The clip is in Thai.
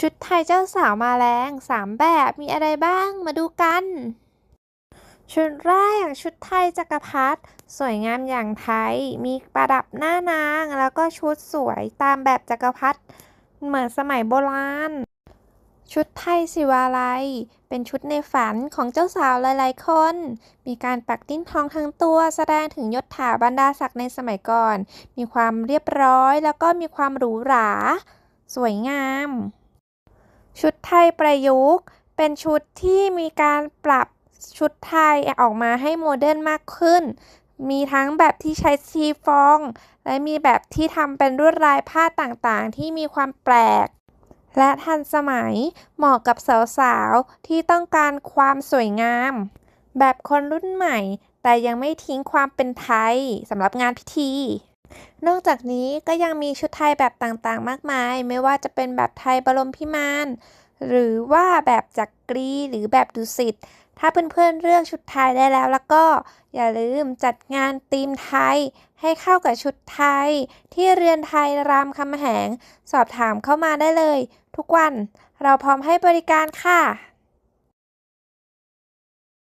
ชุดไทยเจ้าสาวมาแรงสามแบบมีอะไรบ้างมาดูกัน ชุดแรกชุดไทยจักรพรรดิสวยงามอย่างไทย มีประดับหน้านาง แล้วก็ชุดสวยตามแบบจักรพรรดิเหมือนสมัยโบราณ ชุดไทยศิวาลัย เป็นชุดในฝันของเจ้าสาวหลายๆคน มีการปักดิ้นทองทั้งตัว แสดงถึงยศถาบรรดาศักดิ์ในสมัยก่อน มีความเรียบร้อยแล้วก็มีความหรูหรา สวยงาม ชุดไทยประยุกต์ เป็นชุดที่มีการปรับชุดไทยออกมาให้โมเดิร์นมากขึ้น มีทั้งแบบที่ใช้ซีฟอง และมีแบบที่ทำเป็นลวดลายผ้าต่างๆ ที่มีความแปลก และทันสมัยเหมาะกับสาวๆ ที่ต้องการความสวยงาม แบบคนรุ่นใหม่ แต่ยังไม่ทิ้งความเป็นไทยสำหรับงานพิธี นอกจากนี้ก็ยังมีชุดไทยแบบต่างๆ มากมาย ไม่ว่าจะเป็นแบบไทยบรมพิมานหรือว่าแบบจักรีหรือแบบดุสิตถ้าเพื่อนๆเลือกชุดไทยได้แล้วแล้วก็อย่าลืมจัดงานธีมไทย ให้เข้ากับชุดไทย ที่เรือนไทยรามคำแหง สอบถามเข้ามาได้เลย ทุกวันเราพร้อมให้บริการค่ะ